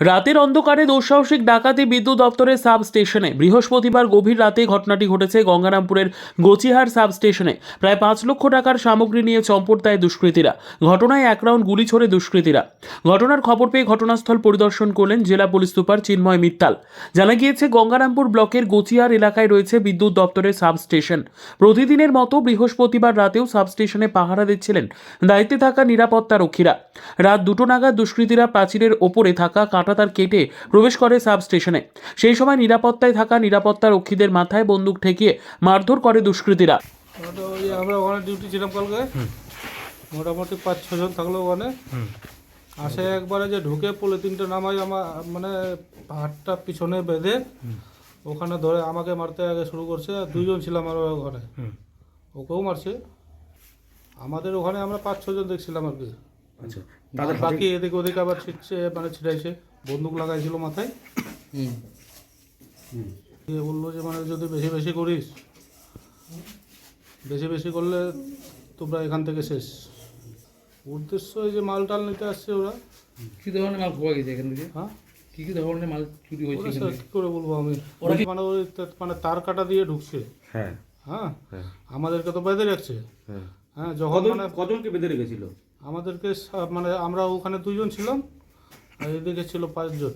রাতের অন্ধকারে দুঃসাহসিক ডাকাতি বিদ্যুৎ দপ্তরের সাব স্টেশনে বৃহস্পতিবার গভীর রাতে ঘটনাটি ঘটেছে গঙ্গারামপুরের গোচিহার সাব স্টেশনে প্রায় পাঁচ লক্ষ টাকার সামগ্রী নিয়ে চম্পট দেয় দুষ্কৃতীরা। ঘটনায় এক রাউন্ড গুলি ছড়ে দুষ্কৃতীরা। ঘটনার খবর পেয়ে ঘটনাস্থল পরিদর্শন করলেন জেলা পুলিশ সুপার চিন্ময় মিত্তাল। জানা গিয়েছে, গঙ্গারামপুর ব্লকের গোচিহার এলাকায় রয়েছে বিদ্যুৎ দপ্তরের সাব স্টেশন প্রতিদিনের মতো বৃহস্পতিবার রাতেও সাব স্টেশনে পাহারা দিচ্ছিলেন। দায়িত্বে থাকা নিরাপত্তা রক্ষীরা রাত দুটো নাগাদ দুষ্কৃতীরা প্রাচীরের ওপরে থাকা কাঁটাতার কেটে প্রবেশ করে সাব স্টেশনে সেই সময় নিরাপত্তায় থাকা নিরাপত্তা রক্ষীদের মাথায় বন্দুক ঠেকিয়ে মারধর করে দুষ্কৃতীরা। ওই আমরা ওখানে ডিউটি ছিলাম কালকে। মোটামুটি পাঁচ ছজন থাকল ওখানে। আসে একবারে যে ঢুকে পলিথিনটা নামাই আমার মানে হাতটা পিছনে বেঁধে ওখানে ধরে আমাকে মারতে আগে শুরু করছে। আর দুইজন ছিলাম আরও ওখানে। ওকেও মারছে। আমাদের ওখানে আমরা পাঁচ ছজন দেখছিলাম আর কি। আচ্ছা। বাকি এদিক ওদিক আবার ছিটছে মানে ছিটাইছে। বন্দুক লাগাইছিল মাথায়। দিয়ে বলল যে মানে যদি বেশি বেশি করিস বেশি বেশি করলে তোমরা এখান থেকে শেষ। উদ্দেশ্য এই যে মাল টাল নিতে আসছে ওরা। কি ধরনের মাল পাওয়া গেছে এখান থেকে? হ্যাঁ? কি কি ধরনের মাল চুরি হয়েছে স্যার? কি করে বলব আমি? মানে ওই মানে তার কাটা দিয়ে ঢুকছে। হ্যাঁ। হ্যাঁ? হ্যাঁ। আমাদেরকে তো বেঁধে রাখছে। হ্যাঁ। হ্যাঁ যখন মানে কজনকে বেঁধে রেখেছিল? আমাদেরকে মানে আমরা ওখানে দুইজন ছিলাম। এদিকে ছিল পাঁচজন।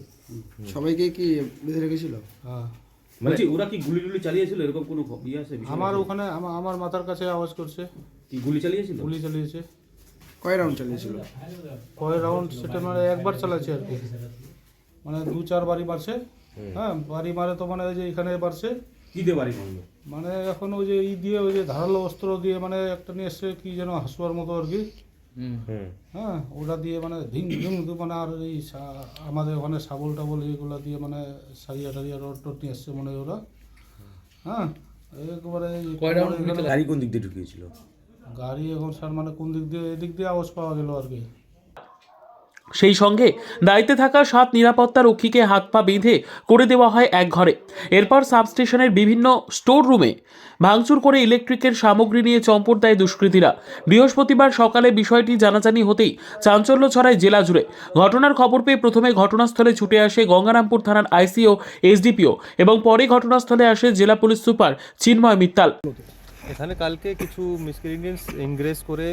সবাইকে কি বেঁধে রেখেছিল? হ্যাঁ। বলছি ওরা কি গুলি টুলি চালিয়েছিল? এরকম কোনো ইয়ে আছে আমার ওখানে আমা- আমার মাথার কাছে আওয়াজ করছে। কি গুলি চালিয়েছিল? গুলি চালিয়েছে। কয় রাউন্ড চালিয়েছিল? কয় রাউন্ড সেটা মানে একবার চালাচ্ছে আর কি। মানে দু চার বাড়ি মারছে। হ্যাঁ বাড়ি মারে তো মানে ওই যে এখানে মারছে। কি দিয়ে বাড়ি মারলো? মানে এখন ওই যে ই দিয়ে ওই যে ধারালো অস্ত্র দিয়ে মানে একটা নিয়ে এসছে কি যেন হাসুয়ার মতো আর কি। হ্যাঁ ওটা দিয়ে মানে ধিং ধিং মানে আর এই সা- আমাদের ওখানে শাবল টাবল এইগুলো দিয়ে মানে সারিয়া টারিয়া রড টড নিয়ে এসছে মানে ওরা। হ্যাঁ একবারে গাড়ি কোন দিক দিয়ে ঢুকিয়েছিল? গাড়ি এখন স্যার মানে কোন দিক দিয়ে এদিক দিয়ে আওয়াজ পাওয়া গেল আর কি। সেই সঙ্গে দায়িত্বে থাকা সাত নিরাপত্তা রক্ষীকে হাত পা বেঁধে করে দেওয়া হয় এক ঘরে। এরপর সাবস্টেশনের বিভিন্ন স্টোর রুমে ভাঙচুর করে ইলেকট্রিকের সামগ্রী নিয়ে চম্পট দেয় দুষ্কৃতীরা। বৃহস্পতিবার সকালে বিষয়টি জানাজানি হতেই চাঞ্চল্য ছড়ায় জেলা জুড়ে। ঘটনার খবর পেয়ে প্রথমে ঘটনাস্থলে ছুটে আসে গঙ্গারামপুর থানার আইসিও এসডিপিও এবং পরে ঘটনাস্থলে আসে জেলা পুলিশ সুপার চিন্ময় মিত্তাল। এখানে কালকে কিছু মিসক্রিমিনেন্টস ইনগ্রেস করে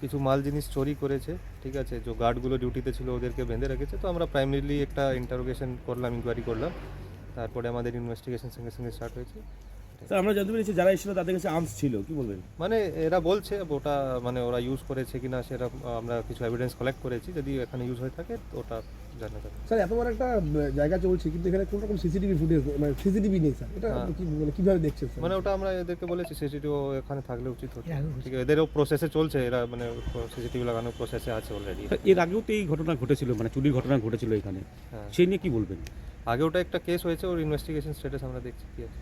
কিছু মাল জিনিস চুরি করেছে, ঠিক আছে? যে গার্ডগুলো ডিউটিতে ছিল, ওদেরকে বেঁধে রেখেছে। তো আমরা প্রাইমারিলি একটা ইন্টারোগেশন করলাম ইনকোয়ারি করলাম। তারপরে আমাদের ইনভেস্টিগেশন সঙ্গে সঙ্গে স্টার্ট হয়েছে। আমরা জানতে পেরেছি যারা এসেছিল তাদের কাছে আর্মস ছিল কি বলবেন? মানে এরা বলছে ওটা মানে ওরা ইউজ করেছে কিনা সেটা আমরা কিছু এভিডেন্স কালেক্ট করেছি যদি এখানে ইউজ হয়ে থাকে তো ওটা জানা যাবে। স্যার এত বড় একটা জায়গা চলছে কিন্তু এখানে কোনো রকম সিসিটিভি ফুটেজ মানে সিসিটিভি নেই স্যার। এটা। কি মানে কীভাবে দেখছেন মানে ওটা আমরা এদেরকে বলেছি সিসিটিভি এখানে থাকলে উচিত হতো। ঠিক আছে এদেরও প্রসেসে চলছে এরা মানে সিসিটিভি লাগানোর প্রসেসে আছে অলরেডি এর আগেও তো এই ঘটনা ঘটেছিল মানে চুরির ঘটনা ঘটেছিল এখানে। হ্যাঁ। সেই নিয়ে কি বলবেন? আগে ওটা একটা কেস হয়েছে ওর ইনভেস্টিগেশন স্ট্যাটাস আমরা দেখছি কি আছে।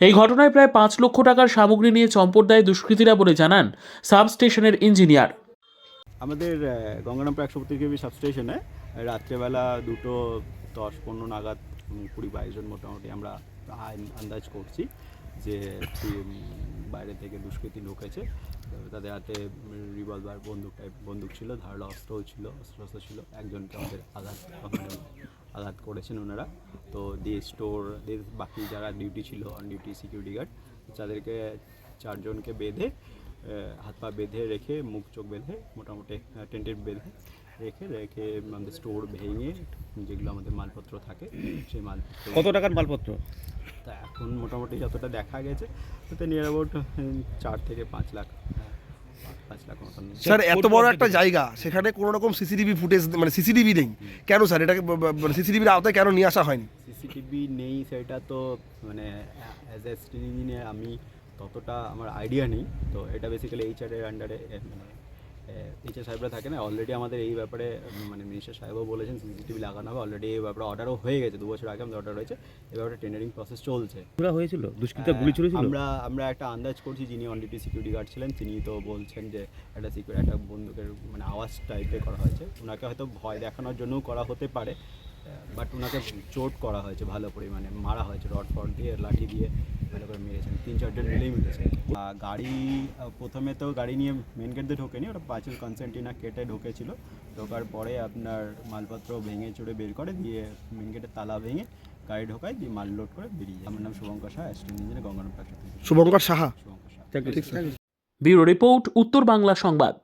এই ঘটনায় প্রায় পাঁচ লক্ষ টাকার সামগ্রী নিয়ে চম্পট দেয় দুষ্কৃতীরা বলে জানান সাবস্টেশনের ইঞ্জিনিয়ার। আমাদের গঙ্গারাম গঙ্গারামপুর একশো পঁচিশ কেবি সাবস্টেশনে রাত্রেবেলা দুটো দশ পনেরো নাগাদ কুড়ি বাইশ জন মোটামুটি আমরা আন- আন্দাজ করছি যে বাইরে থেকে দুষ্কৃতী ঢুকেছে। তাদের হাতে রিভলভার বন্দুক টাইপ বন্দুক ছিল, ধারালো অস্ত্রও ছিল অস্ত্র ছিল। একজনকে আমাদের আঘাত আঘাত করেছেন ওনারা। তো দিয়ে স্টোর দিয়ে বাকি যারা ডিউটি ছিল অন ডিউটি সিকিউরিটি গার্ড তাদেরকে চারজনকে বেঁধে হাত পা বেঁধে রেখে, মুখ, চোখ বেঁধে, মোটামুটি টেন্টেড বেঁধে রেখে রেখে আমাদের স্টোর ভেঙে যেগুলো আমাদের মালপত্র থাকে, সেই মালপত্র কত টাকার মালপত্র? এখন মোটামুটি যতটা দেখা গেছে তাতে নিয়ার অ্যাবাউট চার থেকে পাঁচ লাখ স্যার এত বড় একটা জায়গা সেখানে কোনো রকম সিসিটিভি ফুটেজ মানে সিসিটিভি নেই। কেন স্যার এটাকে সিসিটিভির আওতায় কেন নিয়ে আসা হয়নি? সিসিটিভি নেই সেটা তো মানে অ্যাজ এ আমি ততটা আমার আইডিয়া নেই। তো এটা বেসিক্যালি এইচআরের আন্ডারে মানে এইচআর সাহেবরা থাকে না অলরেডি আমাদের এই ব্যাপারে মানে মিনিস্টার সাহেবও বলেছেন সিসিটিভি লাগানো হবে অলরেডি এই ব্যাপারে অর্ডারও হয়ে গেছে দু বছর আগে আমাদের অর্ডার হয়েছে এই ব্যাপারে টেন্ডারিং প্রসেস চলছে। পুরা হয়েছিল? দুষ্কৃতা গুলি চলেছিল আমরা আমরা একটা আন্দাজ করছি যিনি অন ডিউটি সিকিউরিটি গার্ড ছিলেন তিনি তো বলছেন যে একটা সিকিউরিটি একটা বন্দুকের মানে আওয়াজ টাইপের করা হয়েছে ওনাকে হয়তো ভয় দেখানোর জন্যও করা হতে পারে বাট ওনাকে চোট করা হয়েছে ভালো পরিমাণে মারা হয়েছে রড ফড দিয়ে লাঠি দিয়ে ভালো করে মেরেছেন তিন চারজন মিলেই মিলেছে গাড়ি প্রথমে তো গাড়ি নিয়ে মেন গেট দিয়ে ঢোকেনি ওটা পাঁচিল কনসেন্টিনা কেটে ঢোকেছিল। ঢোকার পরে আপনার মালপত্র ভেঙে চড়ে বের করে দিয়ে মেন গেটের তালা ভেঙে গাড়ি ঢোকায় দিয়ে মাল লোড করে বেরিয়ে যায়। আমার নাম Shubhankar Shah assistant engineer Gangaram Shubhankar Saha. Shubhankar Shah bureau report Uttar Bangla Sangbad.